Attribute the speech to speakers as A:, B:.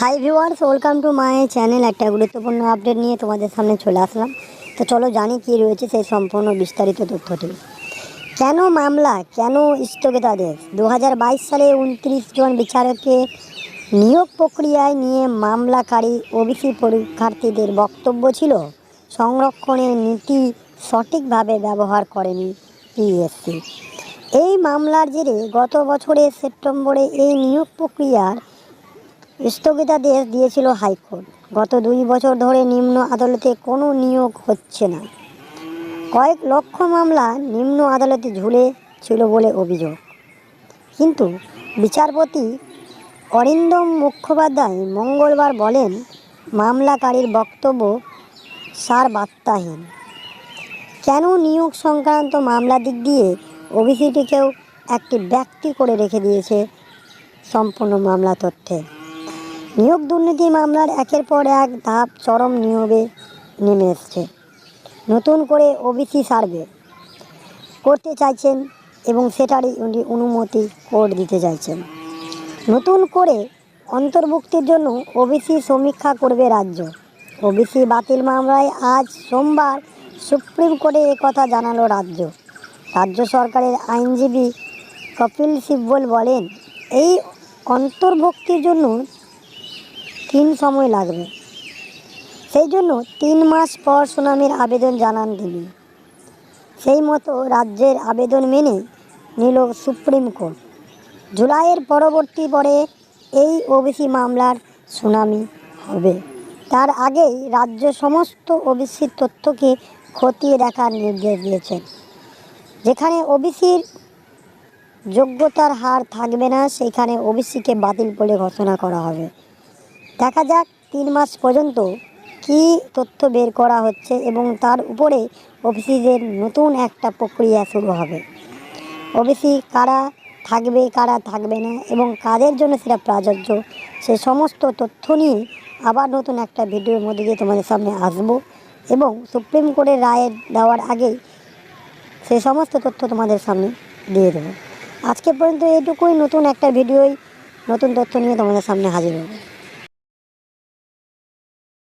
A: Hi viewers welcome to my channel একটা গুরুত্বপূর্ণ update নিয়ে তোমাদের সামনে চলে আসলাম। তো চলো জানি কী রয়েছে সেই সম্পূর্ণ বিস্তারিত তথ্যটি। কেন মামলা? কেন স্থগিতাদেশ দু হাজার বাইশ সালে উনত্রিশ জন বিচারকের নিয়োগ প্রক্রিয়ায় নিয়ে মামলাকারী ওবিসি পরীক্ষার্থীদের বক্তব্য ছিল, সংরক্ষণের নীতি সঠিকভাবে ব্যবহার করেনি পিএসসি। এই মামলার জেরে গত বছরের সেপ্টেম্বরে এই নিয়োগ প্রক্রিয়ার স্থগিতাদেশ দিয়েছিল হাইকোর্ট। গত দুই বছর ধরে নিম্ন আদালতে কোনো নিয়োগ হচ্ছে না। কয়েক লক্ষ মামলা নিম্ন আদালতে ঝুলে ছিল বলে অভিযোগ। কিন্তু বিচারপতি অরিন্দম মুখোপাধ্যায় মঙ্গলবার বলেন, মামলাকারীর বক্তব্য সার বার্তাহীন কেন নিয়োগ সংক্রান্ত মামলা দিক দিয়ে ওবিসিটিকেও একটি ব্যক্তি করে রেখে দিয়েছে সম্পূর্ণ মামলা তথ্যে? নিয়োগ দুর্নীতি মামলার একের পর এক ধাপ চরম নিয়োগে নেমে এসছে। নতুন করে ওবিসি সার্ভে করতে চাইছেন এবং সেটারই উনি অনুমতি কোর্ট দিতে চাইছেন। নতুন করে অন্তর্ভুক্তির জন্য ওবিসি সমীক্ষা করবে রাজ্য। ওবিসি বাতিল মামলায় আজ সোমবার সুপ্রিম কোর্টে কথা জানালো রাজ্য। রাজ্য সরকারের আইনজীবী কপিল সিব্বল বলেন, এই অন্তর্ভুক্তির জন্য তিন সময় লাগবে। সেই জন্য তিন মাস পর সুনামির আবেদন জানান তিনি। সেই মতো রাজ্যের আবেদন মেনে নিল সুপ্রিম কোর্ট। জুলাইয়ের পরবর্তী পরে এই ওবিসি মামলার সুনামি হবে। তার আগেই রাজ্য সমস্ত ওবিসির তথ্যকে খতিয়ে দেখার নির্দেশ দিয়েছেন। যেখানে ওবিসির যোগ্যতার হার থাকবে না, সেখানে ওবিসিকে বাতিল বলে ঘোষণা করা হবে। দেখা যাক তিন মাস পর্যন্ত কি তথ্য বের করা হচ্ছে এবং তার উপরে ওবিসিদের নতুন একটা প্রক্রিয়া শুরু হবে। ওবিসি কারা থাকবে কারা থাকবে না এবং কাদের জন্য সেটা প্রাযোজ্য সে সমস্ত তথ্য নিয়ে আবার নতুন একটা ভিডিওর মধ্যে দিয়ে তোমাদের সামনে আসব এবং সুপ্রিম কোর্টের রায় দেওয়ার আগেই সে সমস্ত তথ্য তোমাদের সামনে দিয়ে দেবো। আজকে পর্যন্ত এইটুকুই। নতুন একটা ভিডিওই নতুন তথ্য নিয়ে তোমাদের সামনে হাজির হব।